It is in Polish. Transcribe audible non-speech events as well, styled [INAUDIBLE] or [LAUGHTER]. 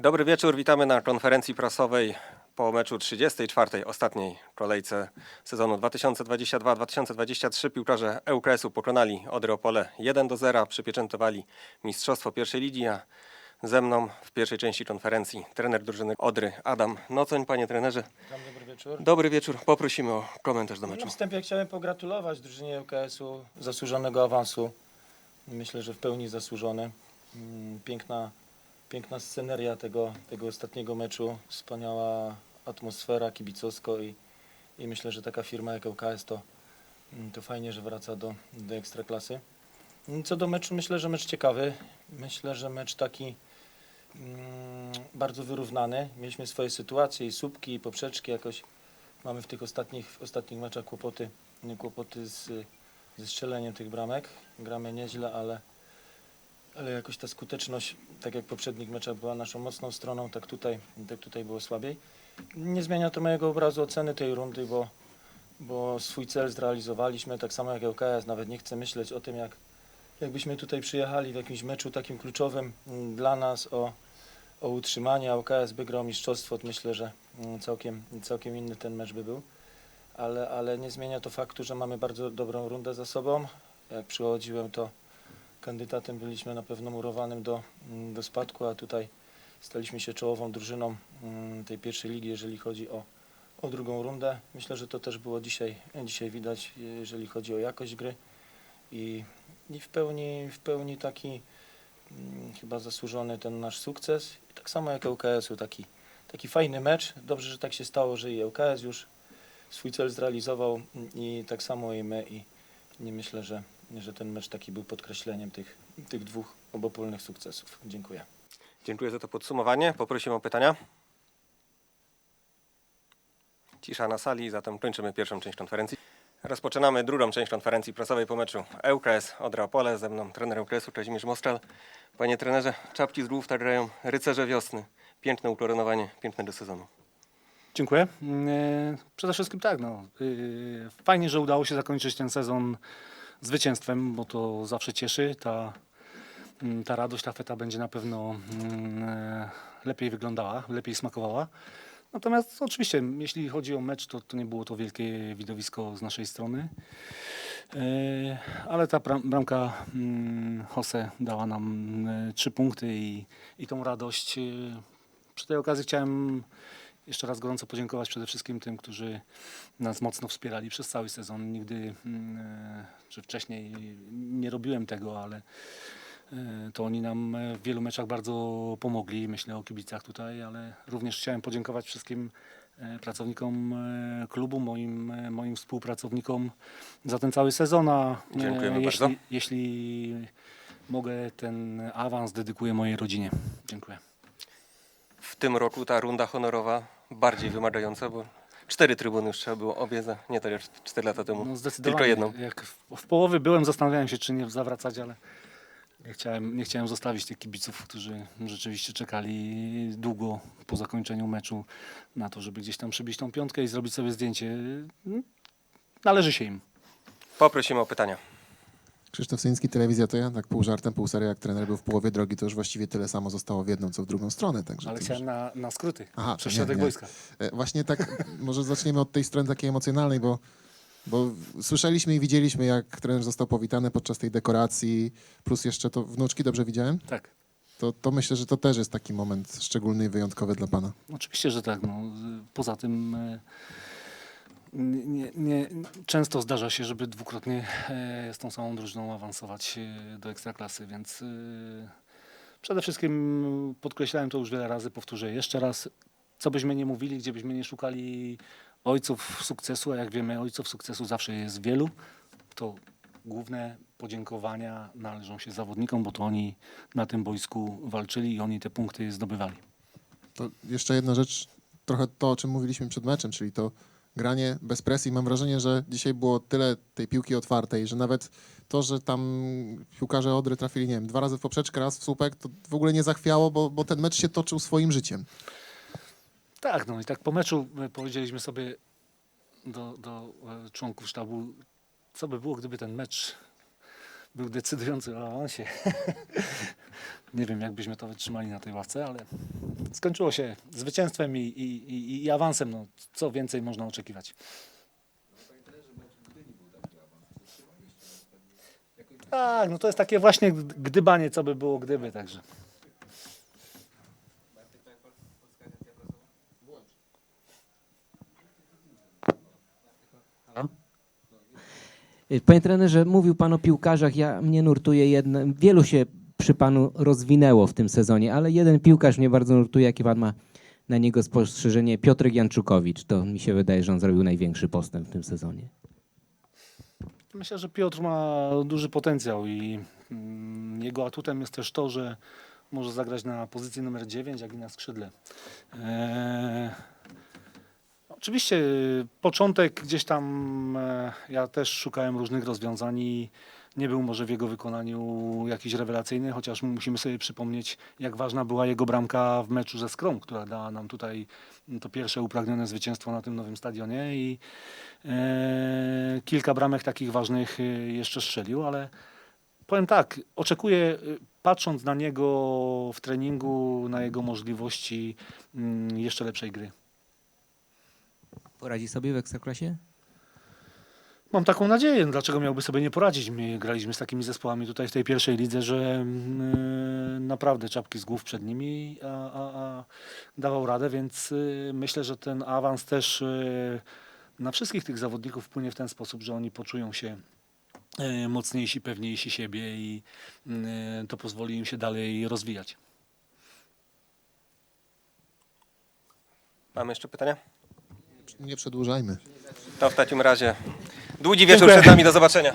Dobry wieczór, witamy na konferencji prasowej po meczu 34. ostatniej kolejce sezonu 2022-2023. Piłkarze ŁKS-u pokonali Odrę Opole 1 do 0, przypieczętowali mistrzostwo pierwszej ligi, a ze mną w pierwszej części konferencji trener drużyny Odry Adam Nocoń. Panie trenerze, Witam, dobry wieczór. dobry wieczór, poprosimy o komentarz do Na meczu. wstępie chciałem pogratulować drużynie ŁKS-u zasłużonego awansu. Myślę, że w pełni zasłużony. Mm, Piękna, piękna sceneria tego, tego ostatniego meczu, wspaniała atmosfera kibicowsko i, i myślę, że taka firma jak ŁKS to, mm, to fajnie, że wraca do, do ekstraklasy. Mm, Co do meczu, myślę, że mecz ciekawy. Myślę, że mecz taki mm, bardzo wyrównany. Mieliśmy swoje sytuacje i słupki, i poprzeczki jakoś mamy w tych ostatnich, w ostatnich meczach kłopoty, kłopoty z, ze strzeleniem tych bramek. Gramy nieźle, ale, ale jakoś ta skuteczność, tak jak w poprzednich meczach była naszą mocną stroną, tak tutaj, tak tutaj było słabiej. Nie zmienia to mojego obrazu oceny tej rundy, bo, bo swój cel zrealizowaliśmy, tak samo jak ŁKS. Nawet nie chcę myśleć o tym, jak, jakbyśmy tutaj przyjechali w jakimś meczu takim kluczowym mm, dla nas o, o utrzymanie, a ŁKS by grał mistrzostwo, to myślę, że mm, całkiem, całkiem inny ten mecz by był. Ale, ale nie zmienia to faktu, że mamy bardzo dobrą rundę za sobą. Jak przychodziłem, to kandydatem byliśmy na pewno murowanym do, mm, do spadku, a tutaj staliśmy się czołową drużyną mm, tej pierwszej ligi, jeżeli chodzi o, o drugą rundę. Myślę, że to też było dzisiaj, dzisiaj widać, jeżeli chodzi o jakość gry i, i w, pełni, w pełni taki mm, chyba zasłużony ten nasz sukces. I tak samo jak ŁKS-u, taki, taki fajny mecz. Dobrze, że tak się stało, że i ŁKS już swój cel zrealizował i tak samo i my i nie myślę, że, że ten mecz taki był podkreśleniem tych, tych dwóch obopólnych sukcesów. Dziękuję. Dziękuję za to podsumowanie. Poprosimy o pytania. Cisza na sali, zatem kończymy pierwszą część konferencji. Rozpoczynamy drugą część konferencji prasowej po meczu ŁKS Odra Opole. Ze mną trener ŁKS-u Kazimierz Moszczal. Panie trenerze, czapki z głów tak grają rycerze wiosny. Piękne ukoronowanie pięknego sezonu. Dziękuję. E, Przede wszystkim tak, no, y, fajnie, że udało się zakończyć ten sezon zwycięstwem, bo to zawsze cieszy. Ta, mm, ta radość, ta feta będzie na pewno mm, e, lepiej wyglądała, lepiej smakowała. Natomiast oczywiście, jeśli chodzi o mecz, to, to nie było to wielkie widowisko z naszej strony. E, Ale ta bram- bramka mm, Jose dała nam e, trzy punkty i, i tą radość. Przy tej okazji chciałem jeszcze raz gorąco podziękować przede wszystkim tym, którzy nas mocno wspierali przez cały sezon. Nigdy, mm, e, czy wcześniej nie robiłem tego, ale e, to oni nam w wielu meczach bardzo pomogli. Myślę o kibicach tutaj, ale również chciałem podziękować wszystkim e, pracownikom klubu, moim, moim współpracownikom za ten cały sezon. A Dziękujemy jeśli, bardzo. jeśli mogę, ten awans dedykuję mojej rodzinie. Dziękuję. W tym roku ta runda honorowa bardziej wymagająca, bo cztery trybuny już trzeba było obie za nie tak jak cztery lata temu. No zdecydowanie. Tylko jedną. Jak w, w połowie byłem, zastanawiałem się, czy nie zawracać, ale nie chciałem, nie chciałem zostawić tych kibiców, którzy rzeczywiście czekali długo po zakończeniu meczu na to, żeby gdzieś tam przybić tą piątkę i zrobić sobie zdjęcie. Należy się im. Poprosimy o pytania. Krzysztof Syński, Telewizja to ja, tak pół żartem, pół serio, jak trener był w połowie drogi, to już właściwie tyle samo zostało w jedną, co w drugą stronę. Także Ale to chciałem na, na skróty. Aha, przez środek wojska. E, Właśnie tak, [LAUGHS] może zaczniemy od tej strony takiej emocjonalnej, bo, bo słyszeliśmy i widzieliśmy, jak trener został powitany podczas tej dekoracji, plus jeszcze to wnuczki, dobrze widziałem? Tak. To, to myślę, że to też jest taki moment szczególny i wyjątkowy dla pana. Oczywiście, że tak. No. Poza tym e, nie, nie, często zdarza się, żeby dwukrotnie e, z tą samą drużyną awansować e, do ekstraklasy, więc e, przede wszystkim podkreślałem to już wiele razy, powtórzę jeszcze raz, co byśmy nie mówili, gdzie byśmy nie szukali ojców sukcesu, a jak wiemy, ojców sukcesu zawsze jest wielu, to główne podziękowania należą się zawodnikom, bo to oni na tym boisku walczyli i oni te punkty zdobywali. To jeszcze jedna rzecz, trochę to, o czym mówiliśmy przed meczem, czyli to granie bez presji. Mam wrażenie, że dzisiaj było tyle tej piłki otwartej, że nawet to, że tam piłkarze Odry trafili, nie wiem, dwa razy w poprzeczkę, raz w słupek, to w ogóle nie zachwiało, bo, bo ten mecz się toczył swoim życiem. Tak, no i tak po meczu e, powiedzieliśmy sobie do, do e, członków sztabu, co by było, gdyby ten mecz był decydujący awansie. [LAUGHS] Nie wiem, jak byśmy to wytrzymali na tej ławce, ale skończyło się zwycięstwem i, i, i, i awansem. No, co więcej można oczekiwać? Tak, no to jest takie właśnie gdybanie, co by było gdyby, także. Y, Panie trenerze, mówił Pan o piłkarzach, ja mnie nurtuje jedno, wielu się przy Panu rozwinęło w tym sezonie, ale jeden piłkarz mnie bardzo nurtuje, jakie Pan ma na niego spostrzeżenie, Piotrek Janczukowicz, to mi się wydaje, że on zrobił największy postęp w tym sezonie. Myślę, że Piotr ma duży potencjał i mm, jego atutem jest też to, że może zagrać na pozycji numer 9, jak i na skrzydle. Eee, oczywiście y, początek gdzieś tam e, ja też szukałem różnych rozwiązań i nie był może w jego wykonaniu jakiś rewelacyjny, chociaż musimy sobie przypomnieć, jak ważna była jego bramka w meczu ze Skrom, która dała nam tutaj to pierwsze upragnione zwycięstwo na tym nowym stadionie i e, kilka bramek takich ważnych e, jeszcze strzelił, ale powiem tak, oczekuję, e, patrząc na niego w treningu, na jego możliwości mm, jeszcze lepszej gry. Poradzi sobie w Ekstraklasie? Mam taką nadzieję, dlaczego miałby sobie nie poradzić? My graliśmy z takimi zespołami tutaj w tej pierwszej lidze, że mm, naprawdę czapki z głów przed nimi, a, a, a dawał radę, więc y, myślę, że ten awans też y, na wszystkich tych zawodników wpłynie w ten sposób, że oni poczują się y, mocniejsi, pewniejsi siebie i y, to pozwoli im się dalej rozwijać. Mamy jeszcze pytania? Nie przedłużajmy. To w takim razie długi wieczór Dziękuję. przed nami. Do zobaczenia.